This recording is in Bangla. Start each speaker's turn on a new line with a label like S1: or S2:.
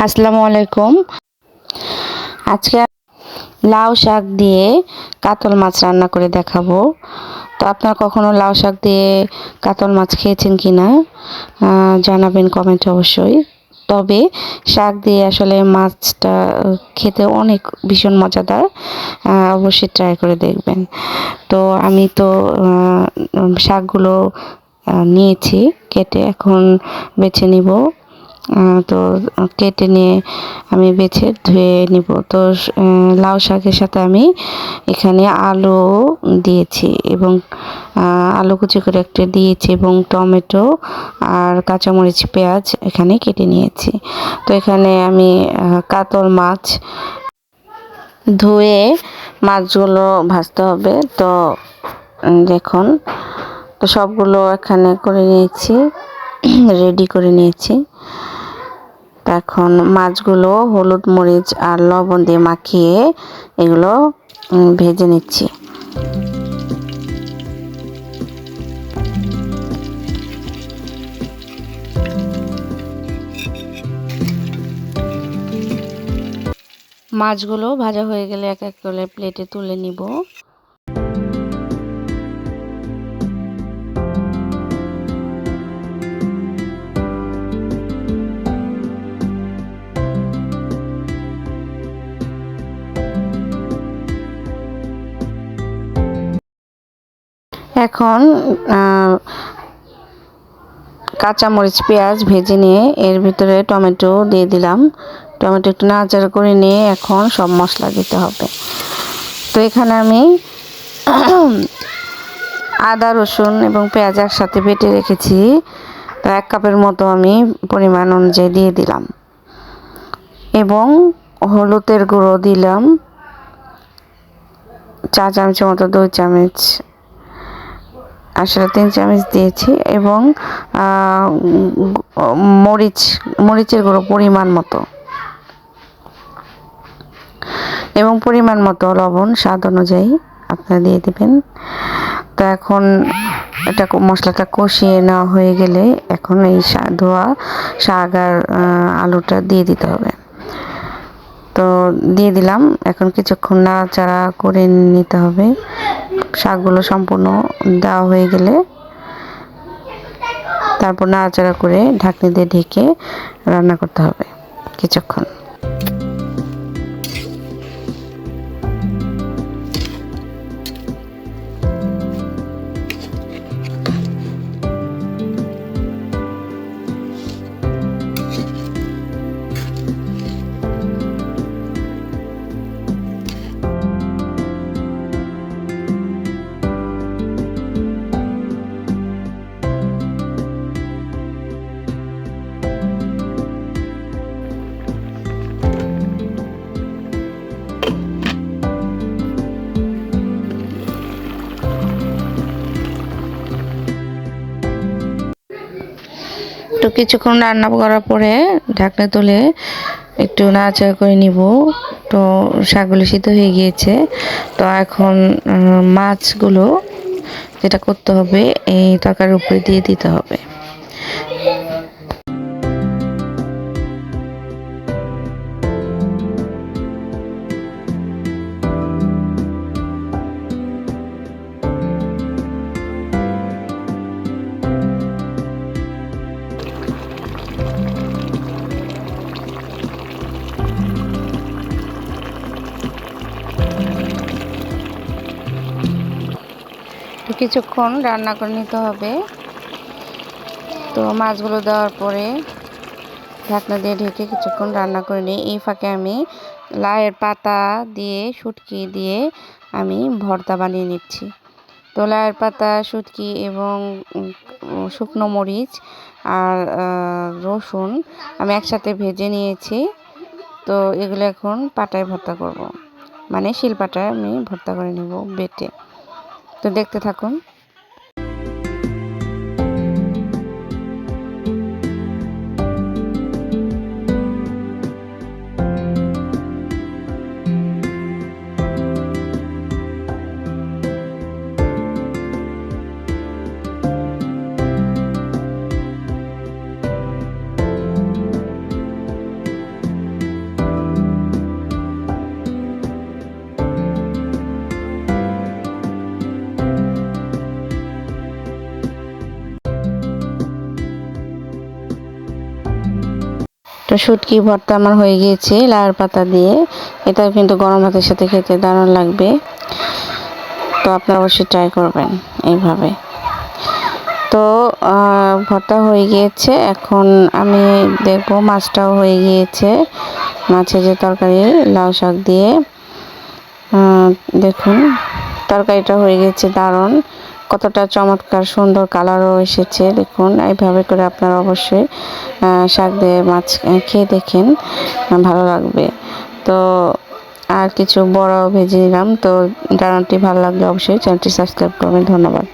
S1: আসসালামু আলাইকুম। আজকে লাউ শাক দিয়ে কাতল মাছ রান্না করে দেখাবো। তো আপনারা কখনো লাউ শাক দিয়ে কাতল মাছ খেয়েছেন কি না জানাবেন কমেন্টে অবশ্যই। তবে শাক দিয়ে আসলে মাছটা খেতে অনেক ভীষণ মজাদার। অবশ্যই ট্রাই করে দেখবেন। তো আমি তো শাকগুলো নিয়েছি, কেটে এখন বেছে নিব। তো কেটে নিয়ে আমি বেছে ধুয়ে নিব। তো লাউ শাকের সাথে আমি এখানে আলু দিয়েছি এবং আলু কুচি করে একটা দিয়েছি এবং টমেটো আর কাঁচামরিচ, পেঁয়াজ এখানে কেটে নিয়েছি। তো এখানে আমি কাতল মাছ ধুয়ে মাছগুলো ভাজতে হবে। তো দেখুন, তো সবগুলো এখানে করে নিয়েছি, রেডি করে নিয়েছি। এখন মাছগুলো হলুদ মরিচ আর লবণ দিয়ে মাখিয়ে এগুলো ভেজে নিচ্ছি। মাছগুলো ভাজা হয়ে গেলে এক এক করে প্লেটে তুলে নিব। এখন কাঁচামরিচ, পেঁয়াজ ভেজে নিয়ে এর ভিতরে টমেটো দিয়ে দিলাম। টমেটো একটু নাড়াচাড়া করে নিয়ে এখন সব মশলা দিতে হবে। তো এখানে আমি আদা, রসুন এবং পেঁয়াজ একসাথে বেটে রেখেছি। তো এক কাপের মতো আমি পরিমাণ অনুযায়ী দিয়ে দিলাম। এবং হলুদের গুঁড়ো দিলাম। চা চামচের মতো, দুই চামচ আসলে তিন চামচ দিয়েছি এবং মরিচ, মরিচের গুঁড়ো পরিমাণ মতো। এবং পরিমাণ মতো লবণ, স্বাদ অনুযায়ী আপনারা দিয়ে দেবেন। তো এখন এটা মশলাটা কষিয়ে নেওয়া হয়ে গেলে এখন এই ধোয়া, শাক আর আলুটা দিয়ে দিতে হবে। তো দিয়ে দিলাম। এখন কিছুক্ষণ নাড়াচাড়া করে নিতে হবে। শাকগুলো সম্পূর্ণ দেওয়া হয়ে গেলে তারপর নাড়াচাড়া করে ঢাকনি দিয়ে ঢেকে রান্না করতে হবে কিছুক্ষণ। কিছুক্ষণ রান্না করার পরে ঢাকনা তুলে একটু নাড়াচাড়া করে নিব। তো শাকগুলো সিদ্ধ হয়ে গিয়েছে। তো এখন মাছগুলো যেটা করতে হবে, এই তরকারির উপরে দিয়ে দিতে হবে। কিছুক্ষণ রান্না করে নিতে হবে। তো মাছগুলো দেওয়ার পরে ঢাকনা দিয়ে ঢেকে কিছুক্ষণ রান্না করে নিই। এই ফাঁকে আমি লাউয়ের পাতা দিয়ে, শুটকি দিয়ে আমি ভর্তা বানিয়ে নিচ্ছি। তো লাউয়ের পাতা, শুটকি এবং শুকনো মরিচ আর রসুন আমি একসাথে ভেজে নিয়েছি। তো এগুলো এখন পাটায় ভর্তা করব। মানে শিলপাটায় আমি ভর্তা করে নেব বেটে। তো দেখতে থাকুন। তো শুটকি ভর্তা আমার হয়ে গিয়েছে লাউয়ের পাতা দিয়ে। এটাও কিন্তু গরম ভাতের সাথে খেতে দারুণ লাগবে। তো আপনারা অবশ্যই ট্রাই করবেন এইভাবে। তো ভর্তা হয়ে গিয়েছে। এখন আমি দেখব মাছটাও হয়ে গিয়েছে। মাছের যে তরকারি, লাউ শাক দিয়ে। দেখুন, তরকারিটা হয়ে গেছে দারুণ। কতটা চমৎকার, সুন্দর কালারও এসেছে। দেখুন, এইভাবে করে আপনারা অবশ্যই শাক দিয়ে মাছ খেয়ে দেখেন, ভালো লাগবে। তো আর কিছু বড় ভেজে নিলাম। তো জানাটি ভালো লাগলে অবশ্যই চ্যানেলটি সাবস্ক্রাইব করবেন। ধন্যবাদ।